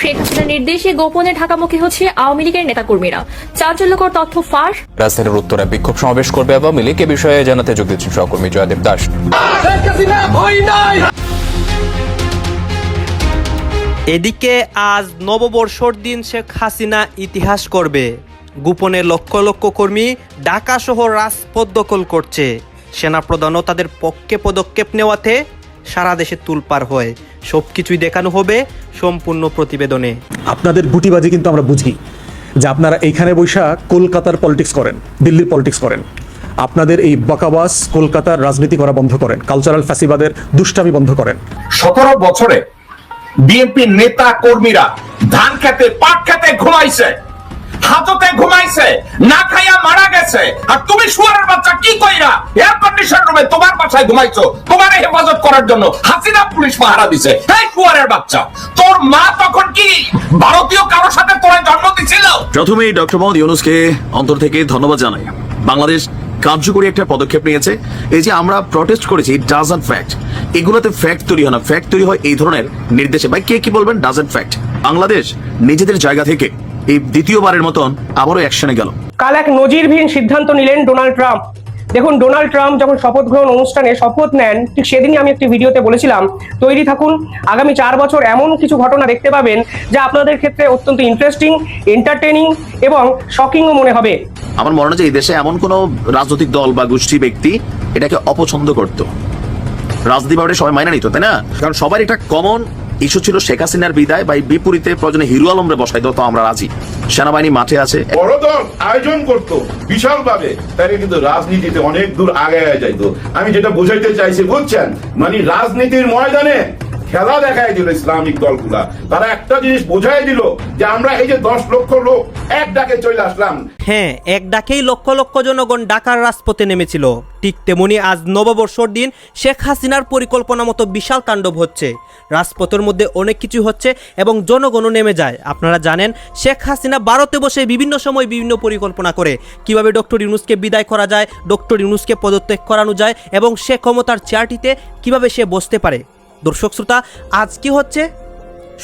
শেখ হাসিনার নির্দেশে গোপনে ঢাকামুখী হচ্ছে আওয়ামী লীগের নেতাকর্মীরা। চাঞ্চল্যকর তথ্য ফাঁস। রাজধানীর উত্তরে বিক্ষোভ সমাবেশ করবে আওয়ামী লীগ। এ বিষয়ে জানাতে যোগ দিচ্ছেন সহকর্মী জয়দেব দাস। এদিকে আজ নববর্ষর দিন শেখ হাসিনা ইতিহাস করবে। গোপনে লক্ষ লক্ষ কর্মী ঢাকা সহ রাজপথ দখল করছে। সেনাপ্রধানও তাদের পক্ষে পদক্ষেপ নেওয়াতে সারা দেশে তুলপার হয়। সব কিছুই দেখানো হবে সম্পূর্ণ প্রতিবেদনে। আপনাদের বুটিবাজি কিন্তু আমরা বুঝি যে আপনারা এইখানে বৈশা কলকাতার পলিটিক্স করেন দিল্লির পলিটিক্স করেন। আপনাদের এই বকাবাস কলকাতার রাজনীতি করা বন্ধ করেন কালচারাল ফ্যাসিবাদের দুষ্টামি বন্ধ করেন। সতেরো বছরে বিএনপি নেতা কর্মীরা ধান খেতে পাট খেতে ঘুমাইছে। হাততে ঘুমাইছে, না খাইয়া মারা গেছে। আর তুমি শুয়ারের বাচ্চা, কি কইরা? এয়ার কন্ডিশন রুমে তোমার বাসায় ঘুমাইছো, তোমার হেফাজত করার জন্য হাসিনা পুলিশ পাহারা দিছে। এই শুয়ারের বাচ্চা, তোর মা তখন কি ভারতীয় কারোর সাথে তোরা জন্ম দিছিল? প্রথমেই ডক্টর মোহাম্মদ ইউনুসকে অন্তর থেকে ধন্যবাদ জানাই। বাংলাদেশ কার্যকরী একটা পদক্ষেপ নিয়েছে। এই যে আমরা প্রটেস্ট করেছি ডাজন্ট ফ্যাক্ট এগুলোতে ফ্যাক্ট তৈরি হয় না। ফ্যাক্ট তৈরি হয় এই ধরনের নির্দেশে। ভাই, কে কি বলবেন? ডাজন্ট ফ্যাক্ট বাংলাদেশ নিজেদের জায়গা থেকে এই দ্বিতীয়বারের মতন আবারও অ্যাকশনে গেল। কাল এক নজিরবিহীন সিদ্ধান্ত নিলেন ডোনাল্ড ট্রাম্প। দেখুন ডোনাল্ড ট্রাম্প যখন শপথ গ্রহণ অনুষ্ঠানে শপথ নেন ঠিক সেদিনই আমি একটি ভিডিওতে বলেছিলাম তৈরি থাকুন আগামী চার বছর এমন কিছু ঘটনা দেখতে পাবেন যা আপনাদের ক্ষেত্রে অত্যন্ত ইন্টারেস্টিং এন্টারটেনিং এবং শকিংও মনে হবে। আমার মনে হয় যে এই দেশে এমন কোন রাজনৈতিক দল বা গোষ্ঠী ব্যক্তি এটাকে অপছন্দ করত। রাজনীতি ব্যাপারে সবাই মাইনা নিত তাই না? কারণ সবার একটা কমন ইস্যু ছিল শেখ হাসিনার বিদায় বা বিপরীতে প্রয়োজনে হিরু আলমরে বসাই তো আমরা রাজি। সেনাবাহিনী মাঠে আছে। বড় দল আয়োজন করতো বিশাল ভাবে তাহলে কিন্তু রাজনীতিতে অনেক দূর আগে যাইতো। আমি যেটা বোঝাইতে চাইছি, বুঝছেন? মানে রাজনীতির ময়দানে খেলা দেখাই দিল ইসলামিক দলগুলা। তারা একটা জিনিস বোঝাই দিল যে আমরা এই যে দশ লক্ষ লোক, এক ডাকে চলে আসলাম। হ্যাঁ এক ডাকেই লক্ষ লক্ষ জনগণ ঢাকার রাজপথে নেমেছিল। ঠিক তেমনি আজ নববর্ষর দিন শেখ হাসিনার পরিকল্পনা মতো বিশাল তাণ্ডব হচ্ছে। রাজপথের মধ্যে অনেক কিছু হচ্ছে এবং জনগণও নেমে যায়। আপনারা জানেন, শেখ হাসিনা ভারতে বসে বিভিন্ন সময় বিভিন্ন পরিকল্পনা করে। কীভাবে ডক্টর ইউনুসকে বিদায় করা যায়, ডক্টর ইউনুসকে পদত্যাগ করানো যায় এবং সে ক্ষমতার চেয়ারটিতে কীভাবে সে বসতে পারে। দর্শক শ্রোতা আজ কি হচ্ছে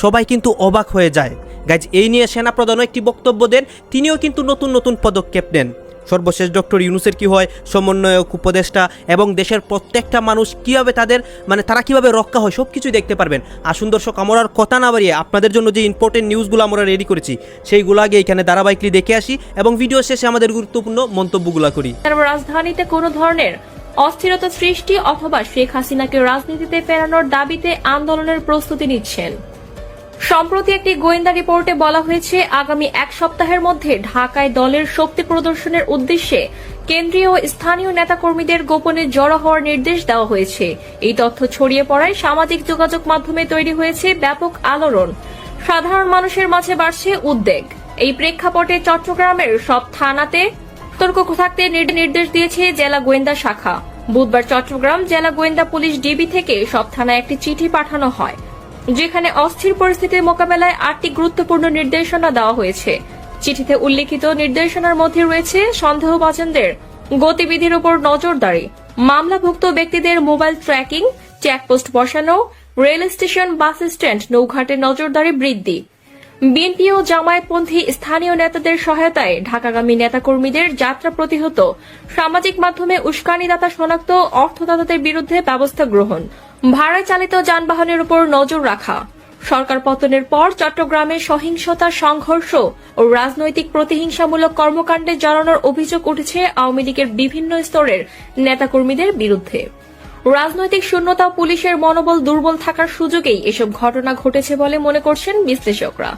সবাই কিন্তু অবাক হয়ে যায়। গাইজ এই নিয়ে সেনাপ্রধানও একটি বক্তব্য দেন, তিনিও কিন্তু নতুন নতুন পদক্ষেপ নেন। সর্বশেষ ডক্টর ইউনুসের কি হয়, সমন্বয়ক, উপদেষ্টা এবং দেশের প্রত্যেকটা মানুষ কীভাবে তাদের মানে তারা কীভাবে রক্ষা হয় সব কিছুই দেখতে পারবেন। আসুন দর্শক, আমরা আর কথা না বাড়িয়ে আপনাদের জন্য যে ইম্পর্টেন্ট নিউজগুলো আমরা রেডি করেছি, সেইগুলো আগে এখানে ধারাবাহিকলি দেখে আসি এবং ভিডিও শেষে আমাদের গুরুত্বপূর্ণ মন্তব্যগুলো করি। রাজধানীতে কোনো ধরনের অস্থিরতা সৃষ্টি অথবা শেখ হাসিনাকে রাজনীতিতে ফেরানোর দাবিতে আন্দোলনের প্রস্তুতি নিচ্ছেন। সম্প্রতি একটি গোয়েন্দা রিপোর্টে বলা হয়েছে, আগামী এক সপ্তাহের মধ্যে ঢাকায় দলের শক্তি প্রদর্শনের উদ্দেশ্যে কেন্দ্রীয় ও স্থানীয় নেতাকর্মীদের গোপনে জড়ো হওয়ার নির্দেশ দেওয়া হয়েছে। এই তথ্য ছড়িয়ে পড়ায় সামাজিক যোগাযোগ মাধ্যমে তৈরি হয়েছে ব্যাপক আলোড়ন। সাধারণ মানুষের মাঝে বাড়ছে উদ্বেগ। এই প্রেক্ষাপটে চট্টগ্রামের সব থানাতে সতর্ক থাকতে নির্দেশ দিয়েছে জেলা গোয়েন্দা শাখা। বুধবার চট্টগ্রাম জেলা গোয়েন্দা পুলিশ ডিবি থেকে সব থানায় একটি চিঠি পাঠানো হয়, যেখানে অস্থির পরিস্থিতির মোকাবেলায় আটটি গুরুত্বপূর্ণ নির্দেশনা দেওয়া হয়েছে। চিঠিতে উল্লেখিত নির্দেশনার মধ্যে রয়েছে সন্দেহভাজনদের গতিবিধির উপর নজরদারি, মামলাভুক্ত ব্যক্তিদের মোবাইল ট্র্যাকিং, চেকপোস্ট বসানো, রেল স্টেশন বাস স্ট্যান্ড নৌঘাটে নজরদারি বৃদ্ধি বিএনপি ও জামায়াতপন্থী স্থানীয় নেতাদের সহায়তায় ঢাকাগামী নেতাকর্মীদের যাত্রা প্রতিহত। সামাজিক মাধ্যমে উস্কানিদাতা শনাক্ত, অর্থদাতাদের বিরুদ্ধে ব্যবস্থা গ্রহণ। ভাড়ায় চালিত যানবাহনের উপর নজর রাখা। সরকার পতনের পর চট্টগ্রামে সহিংসতা, সংঘর্ষ ও রাজনৈতিক প্রতিহিংসামূলক কর্মকাণ্ডে জড়ানোর অভিযোগ উঠেছে আওয়ামী লীগের বিভিন্ন স্তরের নেতাকর্মীদের বিরুদ্ধে। রাজনৈতিক শূন্যতা পুলিশের মনোবল দুর্বল থাকার সুযোগেই এসব ঘটনা ঘটেছে বলে মনে করছেন বিশ্লেষকরা।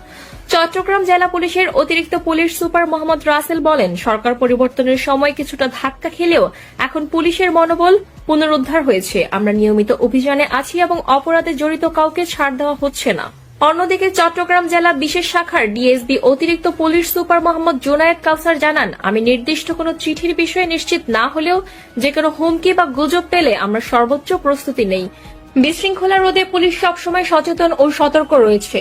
চট্টগ্রাম জেলা পুলিশের অতিরিক্ত পুলিশ সুপার মোহাম্মদ রাসেল বলেন, সরকার পরিবর্তনের সময় কিছুটা ধাক্কা খেলেও এখন পুলিশের মনোবল পুনরুদ্ধার হয়েছে। আমরা নিয়মিত অভিযানে আছি এবং অপরাধে জড়িত কাউকে ছাড় দেওয়া হচ্ছে না। অন্যদিকে চট্টগ্রাম জেলা বিশেষ শাখার ডিএসবি অতিরিক্ত পুলিশ সুপার মোহাম্মদ জোনায়েদ কাউসার জানান, আমি নির্দিষ্ট কোনো চিঠির বিষয়ে নিশ্চিত না হলেও যে কোনো হুমকি বা গুজব পেলে আমরা সর্বোচ্চ প্রস্তুতি নেই। বিশৃঙ্খলা রোধে পুলিশ সবসময় সচেতন ও সতর্ক রয়েছে।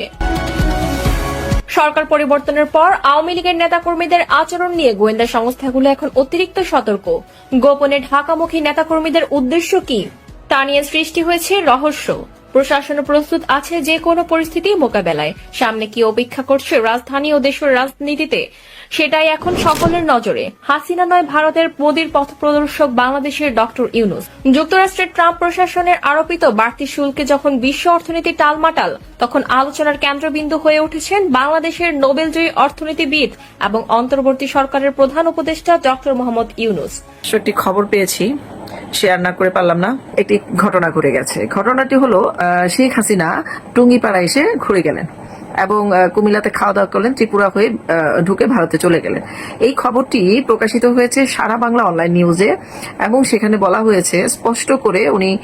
সরকার পরিবর্তনের পর আওয়ামী লীগের নেতাকর্মীদের আচরণ নিয়ে গোয়েন্দা সংস্থাগুলো এখন অতিরিক্ত সতর্ক। গোপনে ঢাকামুখী নেতাকর্মীদের উদ্দেশ্য কি, তা নিয়ে সৃষ্টি হয়েছে রহস্য। প্রশাসন প্রস্তুত আছে যে কোনো পরিস্থিতি মোকাবেলায়। সামনে কি অপেক্ষা করছে রাজধানী ও দেশের রাজনীতিতে? সেটাই এখন সকলের নজরে। হাসিনা নয়, ভারতের মোদীর পথপ্রদর্শক বাংলাদেশের ডক্টর ইউনুস। যুক্তরাষ্ট্রের ট্রাম্প প্রশাসনের আরোপিত বাড়তি শুল্কে যখন বিশ্ব অর্থনীতি টালমাটাল, তখন আলোচনার কেন্দ্রবিন্দু হয়ে উঠেছেন বাংলাদেশের নোবেলজয়ী অর্থনীতিবিদ এবং অন্তর্বর্তী সরকারের প্রধান উপদেষ্টা ডক্টর মোহাম্মদ ইউনুস। একটি খবর পেয়েছি। শেয়ার না করে পারলাম না একটি ঘটনা ঘটে গেছে। ঘটনাটি হলো শেখ হাসিনা টুঙ্গিপাড়া এসে ঘুরে গেলেন এবং কুমিল্লাতে খাওয়া দাওয়া করলেন ত্রিপুরা হয়ে ঢুকে ভারতে চলে গেলেন। এই খবরটি প্রকাশিত হয়েছে সারা বাংলা অনলাইন নিউজে এবং সেখানে বলা হয়েছে স্পষ্ট করে উনি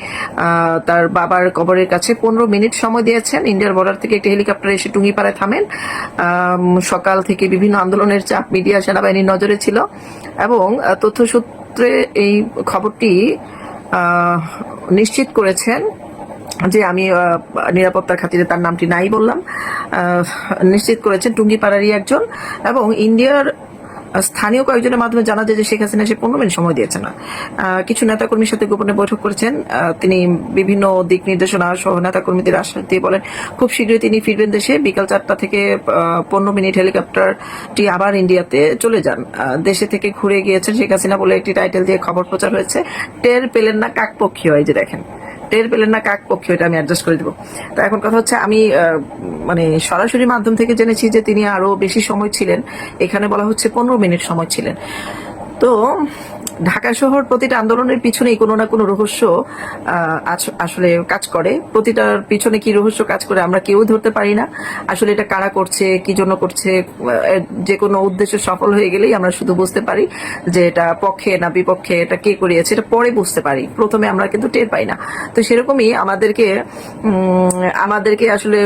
তার বাবার কবরের কাছে পনেরো মিনিট সময় দিয়েছেন। ইন্ডিয়ার বর্ডার থেকে একটি হেলিকপ্টার এসে টুঙ্গিপাড়ায় থামেন। সকাল থেকে বিভিন্ন আন্দোলনের চাপ মিডিয়া সেনাবাহিনীর নজরে ছিল এবং আহ, তথ্যসূত্রে এই খবরটি নিশ্চিত করেছেন যে আমি নিরাপত্তার খাতিরে তার নামটি নাই বললাম। নিশ্চিত করেছেন টুঙ্গিপাড়ারই একজন এবং ইন্ডিয়ার স্থানীয় কয়েকজনের মাধ্যমে জানা যায় যে শেখ হাসিনা সে পনেরো মিনিট সময় দিয়েছে না। কিছু নেতাকর্মীর সাথে গোপনে বৈঠক করেছেন। তিনি বিভিন্ন দিক নির্দেশনা সহ নেতাকর্মীদের আশ্বাস দিয়ে বলেন, খুব শীঘ্রই তিনি ফিরবেন দেশে। বিকাল চারটা থেকে পনেরো মিনিট হেলিকপ্টারটি আবার ইন্ডিয়াতে চলে যান। দেশে থেকে ঘুরে গিয়েছেন শেখ হাসিনা বলে একটি টাইটেল দিয়ে খবর প্রচার হয়েছে। টের পেলেন না কাকপক্ষীয় এই যে দেখেন। টের পেলেন না কাক পক্ষে এটা আমি অ্যাডজাস্ট করে দেবো। তো এখন কথা হচ্ছে, আমি মানে সরাসরি মাধ্যম থেকে জেনেছি যে তিনি আরও বেশি সময় ছিলেন। এখানে বলা হচ্ছে পনেরো মিনিট সময় ছিলেন। তো ঢাকা শহর প্রতিটা আন্দোলনের পিছনেই কোনো না কোনো রহস্য আসলে কাজ করে। প্রতিটার পিছনে কি রহস্য কাজ করে আমরা কেউ ধরতে পারি না। আসলে এটা কারা করছে, কি জন্য করছে যে কোনো উদ্দেশ্য সফল হয়ে গেলেই আমরা শুধু বুঝতে পারি যে এটা পক্ষে না বিপক্ষে, এটা কে করিয়েছে, এটা পরে বুঝতে পারি। প্রথমে আমরা কিন্তু টের পাই না। তো সেরকমই আমাদেরকে আমাদেরকে আসলে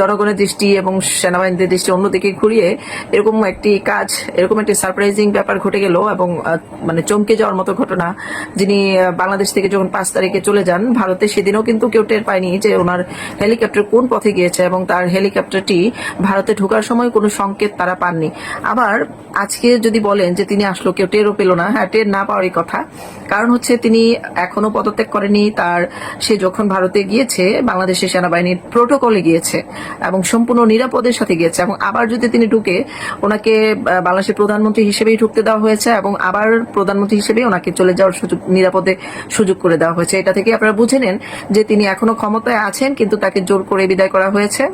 জনগণের দৃষ্টি এবং সেনাবাহিনীদের দৃষ্টি অন্যদিকে ঘুরিয়ে এরকম একটি কাজ, এরকম একটি সারপ্রাইজিং ব্যাপার ঘটে গেল এবং আহ, মানে চমকে যাওয়ার মতো ঘটনা যিনি বাংলাদেশ থেকে যখন পাঁচ তারিখে চলে যান ভারতে সেদিনও কিন্তু কেউ টের পায়নি যে ওনার হেলিকপ্টার কোন পথে গিয়েছে এবং তার হেলিকপ্টারটি ভারতে ঢোকার সময় কোনো সংকেত তারা পাননি। আবার আজকে যদি বলেন যে তিনি আসলো কেউ টেরও পেল না। হ্যাঁ টের না পাওয়ারই কথা। কারণ হচ্ছে তিনি এখনও পদত্যাগ করেনি তার সে যখন ভারতে গিয়েছে বাংলাদেশের সেনাবাহিনীর প্রোটোকলে গিয়েছে এবং সম্পূর্ণ নিরাপদের সাথে গিয়েছে এবং আবার যদি তিনি ঢুকে ওনাকে বাংলাদেশের প্রধানমন্ত্রী হিসেবেই ঢুকতে দেওয়া হয়েছে এবং আবার প্রধানমন্ত্রী হিসেবে ওনাকে চলে যাওয়ার সুযোগ, নিরাপদে সুযোগ করে দেওয়া হয়েছে। এটা থেকে আপনারা বুঝে নেন যে তিনি এখনও ক্ষমতায় আছেন, কিন্তু তাকে জোর করে বিদায় করা হয়েছে।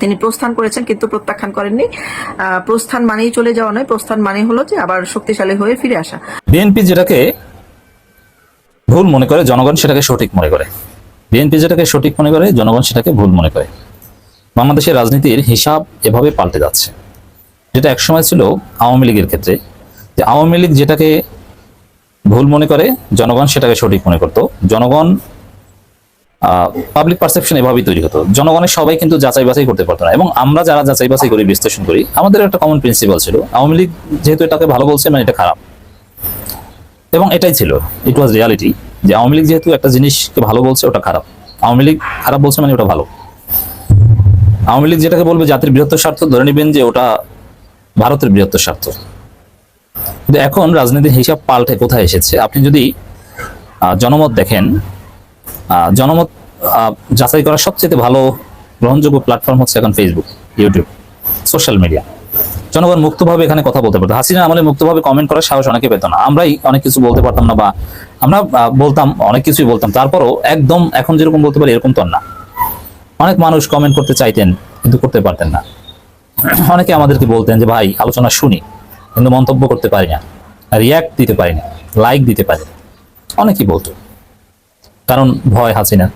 তিনি প্রস্থান করেছেন, কিন্তু প্রত্যাখ্যান করেননি। প্রস্থান মানেই চলে যাওয়া নয়, প্রস্থান মানে হলো যে আবার শক্তিশালী হয়ে ফিরে আসা। বিএনপি যেটাকে ভুল মনে করে, জনগণ সেটাকে সঠিক মনে করে। বিএনপি যেটাকে সঠিক মনে করে, জনগণ সেটাকে ভুল মনে করে। বাংলাদেশের রাজনীতির হিসাব এভাবে পাল্টে যাচ্ছে। যেটা একসময় ছিল আওয়ামী লীগের ক্ষেত্রে আওয়ামী লীগ যেটাকে ভুল মনে করে, জনগণ সেটাকে সঠিক মনে করতো। জনগণ পাবলিক পারসেপশন এভাবেই তৈরি হতো। জনগণের সবাই কিন্তু যাচাই বাছাই করতে পারতো না। এবং আমরা যারা যাচাই বাছাই করি, বিশ্লেষণ করি, আমাদের একটা কমন প্রিন্সিপাল ছিল, আওয়ামী লীগ যেহেতু এটাকে ভালো বলছে মানে এটা খারাপ। এবং এটাই ছিল। ইট ওয়াজ রিয়ালিটি যে আওয়ামী লীগ যেহেতু একটা জিনিসকে ভালো বলছে, ওটা খারাপ। আওয়ামী লীগ খারাপ বলছে মানে ওটা ভালো। আওয়ামী লীগ যেটাকে বলবে জাতির বৃহত্তর স্বার্থ, ধরে নেবেন যে ওটা ভারতের বৃহত্তর স্বার্থ। কিন্তু এখন রাজনীতির হিসাব পাল্টে কোথায় এসেছে? আপনি যদি জনমত দেখেন জনমত যাচাই করার সবচেয়ে ভালো গ্রহণযোগ্য প্ল্যাটফর্ম হচ্ছে এখন ফেসবুক ইউটিউব সোশ্যাল মিডিয়া জনগণ মুক্তভাবে এখানে কথা বলতে পারতো। হাসিনা আমলে মুক্তভাবে কমেন্ট করার সাহস অনেকে পেত না। আমরাই অনেক কিছু বলতে পারতাম না বা আমরা বলতাম, অনেক কিছুই বলতাম। তারপরও একদম এখন যেরকম বলতে পারি এরকম তো না। অনেক মানুষ কমেন্ট করতে চাইতেন, কিন্তু করতে পারতেন না। অনেকে আমাদেরকে বলতেন যে, ভাই, আলোচনা শুনি। কিন্তু মন্তব্য করতে পারি না রিয়াক্ট দিতে পারি না লাইক দিতে পারি। অনেকেই বলতো, কারণ ভয় হাসিনা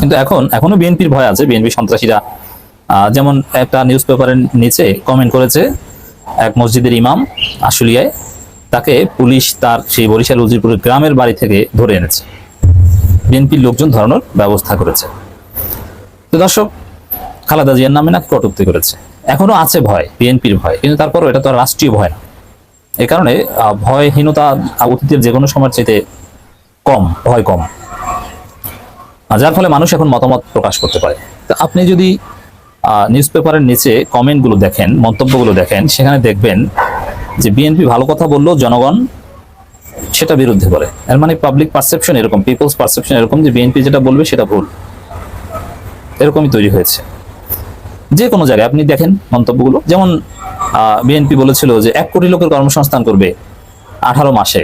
কিন্তু এখন, এখনও বিএনপির ভয় আছে। বিএনপি সন্ত্রাসীরা যেমন একটা নিউজ পেপারের নিচে কমেন্ট করেছে, এক মসজিদের ইমাম আশুলিয়ায়, তাকে পুলিশ তার সেই বরিশাল উজিরপুরের গ্রামের বাড়ি থেকে ধরে এনেছে। বিএনপির লোকজন ধরানোর ব্যবস্থা করেছে। তো দর্শক, খালাদা জিয়ার নামে নাকি কটুক্তি করেছে। এখনও আছে ভয়, বিএনপির ভয়, কিন্তু তারপরও এটা তো রাষ্ট্রীয় ভয় না। এ কারণে ভয়হীনতা অতীতের যে কোনো সময়ের চাইতে কম, ভয় কম। যার ফলে মানুষ এখন মতামত প্রকাশ করতে পারে। তো আপনি যদি নিউজ পেপারের নিচে কমেন্টগুলো দেখেন, মন্তব্যগুলো দেখেন, সেখানে দেখবেন যে বিএনপি ভালো কথা বললেও জনগণ সেটা বিরুদ্ধে বলে। এর মানে পাবলিক পারসেপশন এরকম পিপলস পারসেপশন এরকম যে বিএনপি যেটা বলবে সেটা ভুল। এরকমই তৈরি হয়েছে। যে কোনো জায়গায় আপনি দেখেন মন্তব্যগুলো। যেমন বিএনপি বলেছিল যে এক কোটি লোকের কর্মসংস্থান করবে আঠারো মাসে।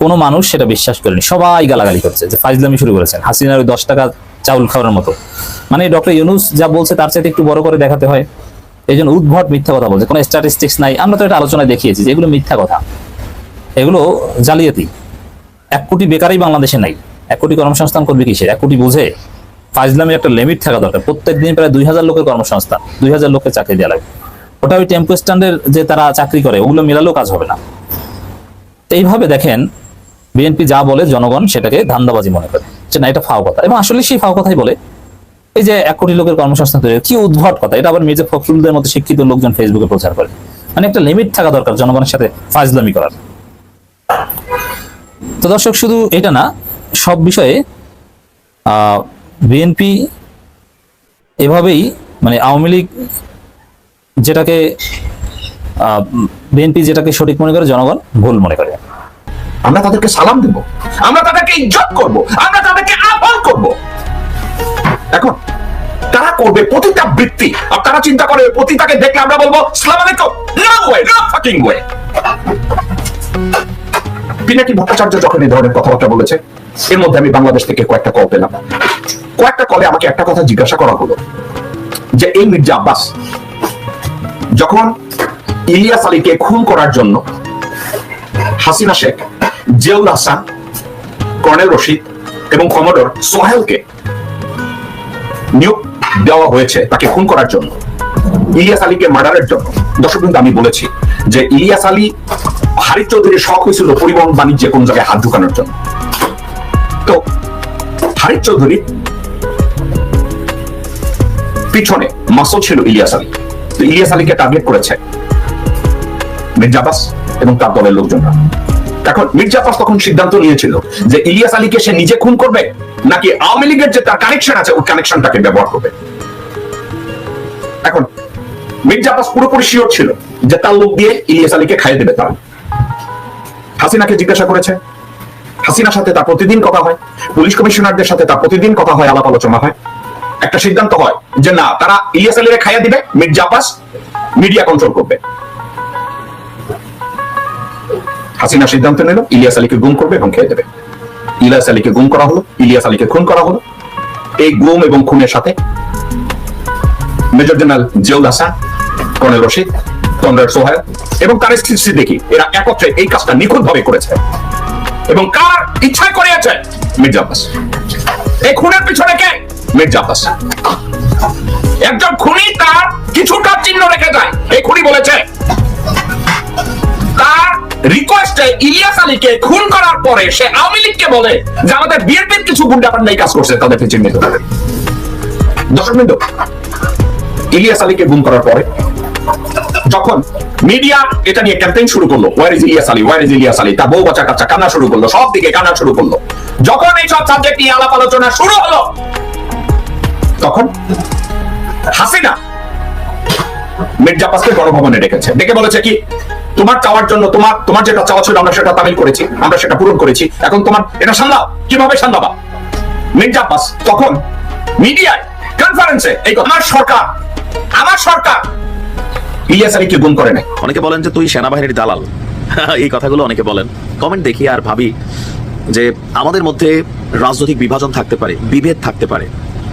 কোনো মানুষ সেটা বিশ্বাস করেনি। সবাই গালাগালি করছে যে ফাইজলামি শুরু করেছেন। হাসিনার ওই দশ টাকা চাউল খাওয়ার মতো। মানে ডক্টর ইউনুস যা বলছে তার চাইতে একটু বড় করে দেখাতে হয়। এই জন্য উদ্ভট মিথ্যা কথা বলছে। কোনো স্ট্যাটিস্টিক্স নাই। আমরা তো এটা আলোচনায় দেখিয়েছি যে এগুলো মিথ্যা কথা। এগুলো জালিয়াতি। এক কোটি বেকারই বাংলাদেশে নাই। এক কোটি কর্মসংস্থান করবে কিসে এক কোটি বুঝে? ফাইজলামের একটা লিমিট থাকা দরকার। প্রত্যেক দিন প্রায় দুই হাজার লোকের কর্মসংস্থান দুই হাজার লোকের চাকরি দেওয়া লাগবে। ওটা ওই টেম্পো স্ট্যান্ডের যে তারা চাকরি করে, ওগুলো মিলালেও কাজ হবে না। এইভাবে দেখেন বিএনপি যা বলে, জনগণ সেটাকে ধান্দাবাজি মনে করে। যে না, এটা ফাও কথা। এবং আসলে সেই ফাও কথাই বলে, এই যে এক কোটি লোকের কর্মসংস্থান তৈরি, কি উদ্ভট কথা। এটা আবার মির্জা ফখরুলদের মতো শিক্ষিত লোকজন ফেসবুকে প্রচার করে। মানে একটা লিমিট থাকা দরকার জনগণের সাথে ফাজলামি করার। তো দর্শক, শুধু এটা না, সব বিষয়ে বিএনপি এভাবেই মানে আওয়ামী লীগ যেটাকে বিএনপি যেটাকে সঠিক মনে করে, জনগণ ভুল মনে করে। আমরা তাদেরকে সালাম দেব। আমরা তাদেরকে ইজ্জত করব। আমরা তাদেরকে আহ্বান করব। এখন, তারা করবে প্রতিটা বৃত্তি। আর তারা চিন্তা করে, প্রতিটাকে দেখলে আমরা বলব, সালাম আলাইকুম no way no fucking way. Pinaki Bhattacharya যখন এই ধরনের কথাবার্তা বলেছে, এর মধ্যে আমি বাংলাদেশ থেকে কয়েকটা কল পেলাম। কয়েকটা কলে আমাকে একটা কথা জিজ্ঞাসা করা হলো, যে এই মির্জা আব্বাস, যখন ইলিয়াস আলীকে খুন করার জন্য হাসিনা শেখ, জিয়াউল হাসান, কর্নেল রশিদ এবং কমোডর সোহেলকে নিয়োগ দেওয়া হয়েছে তাকে খুন করার জন্য। ইলিয়াস আলীকে মার্ডারের জন্য। দর্শক কিন্তু আমি বলেছি যে ইলিয়াস আলী হারিফ চৌধুরীর শখ হয়েছিল পরিবহন বাণিজ্যে কোন জায়গায় হাত ঢুকানোর জন্য। তো হারিফ চৌধুরী পিছনে মাসল ছিল ইলিয়াস আলী। তো ইলিয়াস আলীকে টার্গেট করেছে মির্জা আব্বাস এবং তার দলের লোকজনরা। এখন মির্জা আব্বাস তখন সিদ্ধান্ত নিয়েছিল যে ইলিয়াস আলীকে সে নিজে খুন করবে নাকি আওয়ামী লীগের যে তার কানেকশন আছে, ওই কানেকশনটাকে ব্যবহার করবে। এখন মির্জা আব্বাস পুরোপুরি শিওর ছিল যে তার লোক দিয়ে ইলিয়াস আলীকে খাইয়ে দেবে তার। হাসিনাকে জিজ্ঞাসা করেছে, হাসিনার সাথে তার প্রতিদিন কথা হয়, পুলিশ কমিশনারদের সাথে তার প্রতিদিন কথা হয় আলাপ আলোচনা হয়। একটা সিদ্ধান্ত হয় যে না, তারা ইলিয়াস আলীরে খাইয়ে দিবে, মির্জা আব্বাস মিডিয়া কন্ট্রোল করবে। হাসিনা সিদ্ধান্ত নিল, ইলিয়াস আলীকে গুম করবে এবং খেয়ে দেবে। ইলিয়াস আলীকে গুম করা হলো, ইলিয়াস আলীকে খুন করা হলো। এই গুম এবং খুনের সাথে major general Ziaul Hasan, colonel Rashid comrade Sohel এবং তার স্ত্রী দেখি এরা একত্রে এই কাজটা নিখুঁত ভাবে করেছে। এবং কার ইচ্ছায় করিয়েছে? মির্জা আব্বাস। এই খুনের পিছনে কে? মির্জা আব্বাস একজন খুনি তার কিছুটা চিহ্ন রেখে যায়। এই খুনি বলেছে, তার রিকোয়েস্টে ইলিয়াস আলীকে খুন করার পরে সে আওয়ামী লীগকে বলে যে আমাদের বিএনপির কিছু গুন্ডা পান্ডা এই কাজ করছে, তাদেরকে চিহ্নিত করে। ইলিয়াস আলীকে গুম করার পরে যখন মিডিয়া এটা নিয়ে ক্যাম্পেইন শুরু করল where is Ilias Ali? Where is Ilias Ali? তার বউ বাচ্চা কাচ্চা কান্না শুরু করল, সব দিকে কান্না শুরু করল। যখন সাবজেক্ট নিয়ে আলাপ আলোচনা শুরু হলো তখন হাসিনা মির্জা আব্বাসকে গণভবনে ডেকেছে। ডেকে বলেছে কি, তোমার চাওয়ার জন্য, তোমার তোমার যেটা চাওয়া ছিল আমরা সেটা তামিল করেছি, আমরা সেটা পূরণ করেছি। এখন তোমার এটা সামলাও। কীভাবে সামলাবা? মির্জা আব্বাস তখন মিডিয়ায় কনফারেন্সে এই আমার সরকার আমার সরকার। ইলিয়াস আলীকে গুম করে নাই অনেকে বলেন যে তুই সেনাবাহিনীর দালাল। এই কথাগুলো অনেকে বলেন। কমেন্ট দেখি আর ভাবি যে আমাদের মধ্যে রাজনৈতিক বিভাজন থাকতে পারে, বিভেদ থাকতে পারে।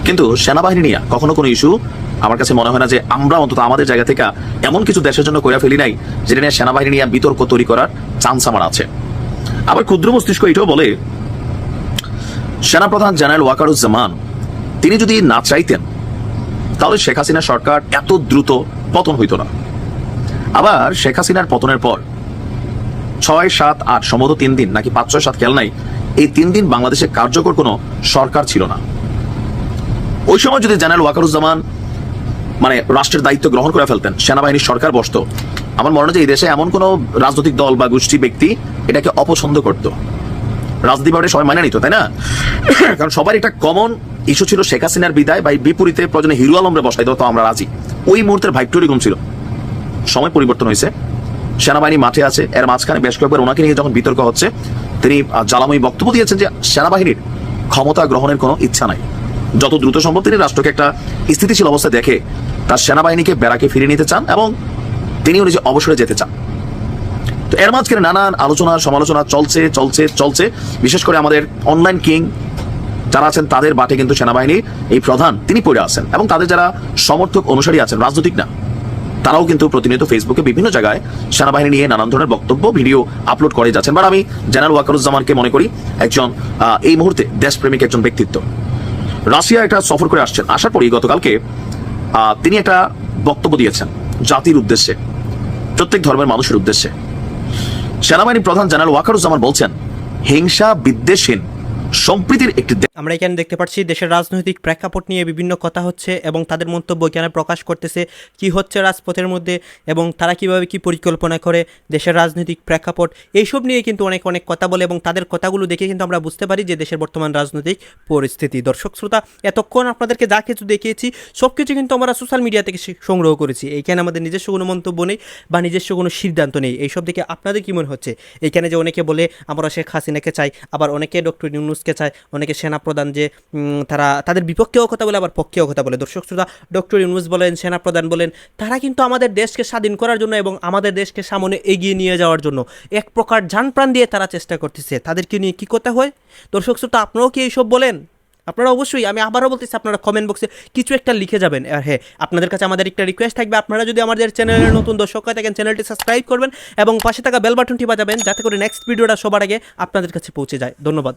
কিন্তু সেনাবাহিনী নিয়ে কখনো কোনো ইস্যু আমার কাছে মনে হয় না যে আমরা অন্তত আমাদের জায়গা থেকে এমন কিছু দেশের জন্য করে ফেলি নাই, যেটা নিয়ে সেনাবাহিনী নিয়ে বিতর্ক তৈরি করার চান্স আমার আছে। আবার ক্ষুদ্র মস্তিষ্ক এটাও বলে, সেনাপ্রধান জেনারেল ওয়াকারুজ্জামান, তিনি যদি না চাইতেন, তাহলে শেখ হাসিনা সরকার এত দ্রুত পতন হইত না। আবার শেখ হাসিনার পতনের পর ছয়, সাত, আট, সম্ভবত তিন দিন, নাকি পাঁচ, ছয়, সাত, খেয়াল নাই, এই তিন দিন বাংলাদেশে কার্যকর কোনো সরকার ছিল না। ওই সময় যদি জেনারেল ওয়াকারুজ্জামান মানে রাষ্ট্রের দায়িত্ব গ্রহণ করে ফেলতেন, সেনাবাহিনীর সরকার বসত, আমার মনে হয় যে এই দেশে এমন কোনো রাজনৈতিক দল বা গোষ্ঠী ব্যক্তি এটাকে অপছন্দ করত। রাজনীতি ব্যাপারে সবাই মানে নিত, তাই না? কারণ সবার একটা কমন ইস্যু ছিল শেখ হাসিনার বিদায় বা বিপরীতে প্রয়োজনে হিরু আলমরে বসাই দেওয়া তো আমরা রাজি। ওই মুহূর্তের ভাইবটরি কম ছিল। সময় পরিবর্তন হয়েছে। সেনাবাহিনী মাঠে আছে, এর মাঝখানে বেশ কয়েকবার ওনাকে নিয়ে যখন বিতর্ক হচ্ছে, তিনি জ্বালাময়ী বক্তব্য দিয়েছেন যে সেনাবাহিনীর ক্ষমতা গ্রহণের কোনো ইচ্ছা নাই। যত দ্রুত সম্ভব তিনি রাষ্ট্রকে একটা স্থিতিশীল অবস্থায় দেখে তার সেনাবাহিনীকে বেড়াকে ফিরিয়ে নিতে চান এবং তিনিও নিজে অবসরে যেতে চান। তো এর মাঝখানে নানান আলোচনা, সমালোচনা চলছে চলছে চলছে। বিশেষ করে আমাদের অনলাইন কিং যারা আছেন, তাদের বাটে কিন্তু সেনাবাহিনী এই প্রধান তিনি পড়ে আছেন এবং তাদের যারা সমর্থক অনুসারী আছেন, রাজনৈতিক না, তারাও কিন্তু প্রতিনিয়ত ফেসবুকে বিভিন্ন জায়গায় সেনাবাহিনী নিয়ে নানান ধরনের বক্তব্য, ভিডিও আপলোড করে যাচ্ছেন। বাট আমি জেনারেল ওয়াকারুজ্জামানকে মনে করি একজন এই মুহূর্তে দেশপ্রেমিক একজন ব্যক্তিত্ব। রাশিয়া এটা সফর করে আসছেন। আসার পরেই গতকালকে তিনি একটা বক্তব্য দিয়েছেন জাতির উদ্দেশ্যে, প্রত্যেক ধর্মের মানুষের উদ্দেশ্যে। সেনাবাহিনী প্রধান জেনারেল ওয়াকারুজ্জামান বলছেন, হিংসা বিদ্বেষহীন। সম্প্রীতির একটি আমরা এখানে দেখতে পাচ্ছি দেশের রাজনৈতিক প্রেক্ষাপট নিয়ে বিভিন্ন কথা হচ্ছে এবং তাদের মন্তব্য এখানে প্রকাশ করতেছে কি হচ্ছে রাজপথের মধ্যে এবং তারা কীভাবে কি পরিকল্পনা করে দেশের রাজনৈতিক প্রেক্ষাপট। এইসব নিয়ে কিন্তু অনেক অনেক কথা বলে এবং তাদের কথাগুলো দেখে কিন্তু আমরা বুঝতে পারি যে দেশের বর্তমান রাজনৈতিক পরিস্থিতি। দর্শক শ্রোতা, এতক্ষণ আপনাদেরকে যা কিছু দেখিয়েছি, সব কিছু কিন্তু আমরা সোশ্যাল মিডিয়া থেকে সংগ্রহ করেছি। এইখানে আমাদের নিজস্ব কোনো মন্তব্য নেই বা নিজস্ব কোনো সিদ্ধান্ত নেই। এইসব দেখে আপনাদের কি মনে হচ্ছে? এইখানে যে অনেকে বলে, আমরা শেখ হাসিনাকে চাই, আবার অনেকে ডক্টর ইউনুসকে চায়, অনেকে সেনাপ্রধান যে তারা, তাদের বিপক্ষেও কথা বলে, আবার পক্ষেও কথা বলে। দর্শক শ্রোতা, ডক্টর ইউনুস বলেন, সেনাপ্রধান বলেন, তারা কিন্তু আমাদের দেশকে স্বাধীন করার জন্য এবং আমাদের দেশকে সামনে এগিয়ে নিয়ে যাওয়ার জন্য এক প্রকার যান প্রাণ দিয়ে তারা চেষ্টা করতেছে। তাদেরকে নিয়ে কী কথা হয়? দর্শক শ্রোতা, আপনারাও কি এইসব বলেন? আপনারা অবশ্যই, আমি আবারও বলতেছি, আপনারা কমেন্ট বক্সে কিছু একটা লিখে যাবেন। আর হ্যাঁ আপনাদের কাছে আমাদের একটা রিকোয়েস্ট থাকবে। আপনারা যদি আমাদের চ্যানেলের নতুন দর্শক হয়ে থাকেন চ্যানেলটি সাবস্ক্রাইব করবেন এবং পাশে থাকা বেল বাটনটি বাজাবেন, যাতে করে নেক্সট ভিডিওটা সবার আগে আপনাদের কাছে পৌঁছে যায়। ধন্যবাদ।